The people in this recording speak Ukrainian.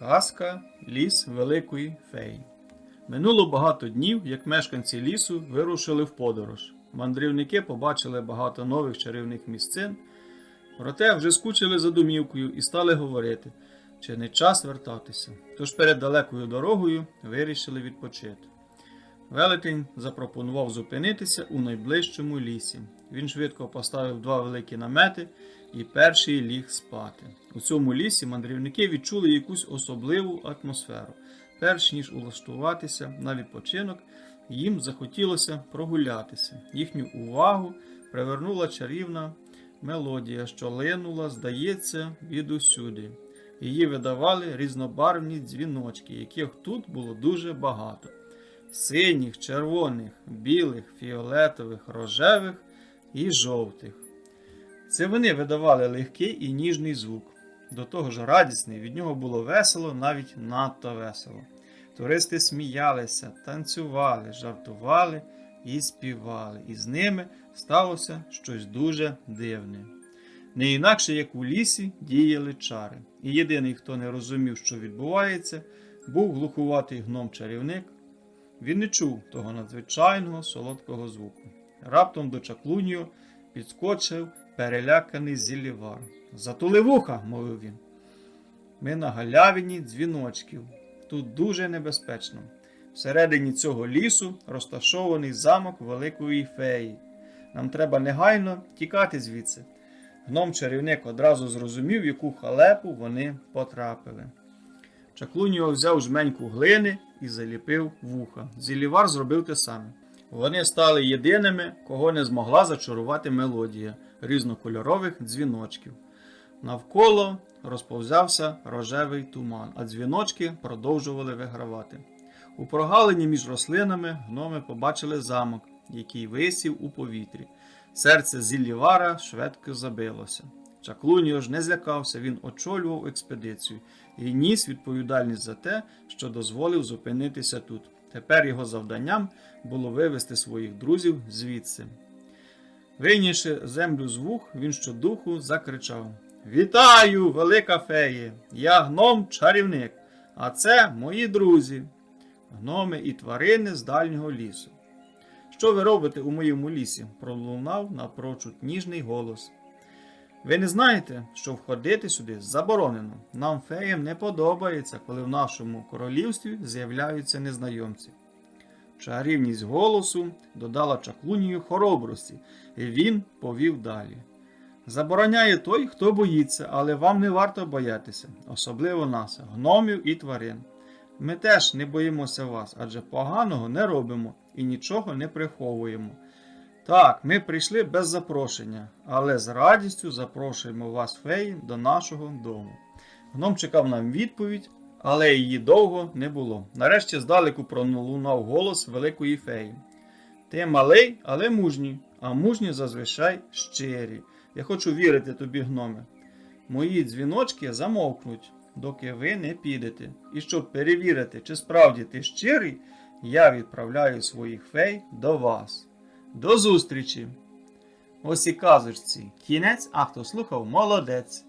Казка Ліс Великої Феї. Минуло багато днів, як мешканці лісу вирушили в подорож. Мандрівники побачили багато нових чарівних місцин, проте вже скучили за домівкою і стали говорити, чи не час вертатися. Тож перед далекою дорогою вирішили відпочити. Велетень запропонував зупинитися у найближчому лісі. Він швидко поставив два великі намети і перший ліг спати. У цьому лісі мандрівники відчули якусь особливу атмосферу. Перш ніж улаштуватися на відпочинок, їм захотілося прогулятися. Їхню увагу привернула чарівна мелодія, що линула, здається, відусюди. Її видавали різнобарвні дзвіночки, яких тут було дуже багато синіх, червоних, білих, фіолетових, рожевих і жовтих. Це вони видавали легкий і ніжний звук. До того ж радісний, від нього було весело, навіть надто весело. Туристи сміялися, танцювали, жартували і співали, і з ними сталося щось дуже дивне. Не інакше, як у лісі, діяли чари. І єдиний, хто не розумів, що відбувається, був глухуватий гном-чарівник, він не чув того надзвичайного солодкого звуку. Раптом до чаклунію підскочив переляканий зіллівар. Затули вуха, мовив він. Ми на галявині дзвіночків. Тут дуже небезпечно. Всередині цього лісу розташований замок Великої феї. Нам треба негайно тікати звідси. Гном чарівник одразу зрозумів, яку халепу вони потрапили. Чаклуніо взяв жменьку глини і заліпив вуха. Зілівар зробив те саме. Вони стали єдиними, кого не змогла зачарувати мелодія різнокольорових дзвіночків. Навколо розповзявся рожевий туман, а дзвіночки продовжували вигравати. У прогалині між рослинами гноми побачили замок, який висів у повітрі. Серце Зіллівара швидко забилося. Чаклуніо ж не злякався, він очолював експедицію і ніс відповідальність за те, що дозволив зупинитися тут. Тепер його завданням було вивести своїх друзів звідси. Вийнявши землю з вух, він щодуху закричав: Вітаю, велика феє! Я гном чарівник, а це мої друзі, гноми і тварини з дальнього лісу. Що ви робите у моєму лісі? пролунав напрочуд ніжний голос. Ви не знаєте, що входити сюди заборонено. Нам феям не подобається, коли в нашому королівстві з'являються незнайомці. Чарівність голосу додала чаклунію хоробрості, і він повів далі. Забороняє той, хто боїться, але вам не варто боятися, особливо нас, гномів і тварин. Ми теж не боїмося вас, адже поганого не робимо і нічого не приховуємо. Так, ми прийшли без запрошення, але з радістю запрошуємо вас, феї, до нашого дому. Гном чекав нам відповідь, але її довго не було. Нарешті здалеку пролунав голос великої феї. Ти малий, але мужній, а мужні зазвичай щирі. Я хочу вірити тобі, гноме. Мої дзвіночки замовкнуть, доки ви не підете. І щоб перевірити, чи справді ти щирий, я відправляю своїх фей до вас. До зустрічі! Ось і казочці. Кінець, а хто слухав, молодець.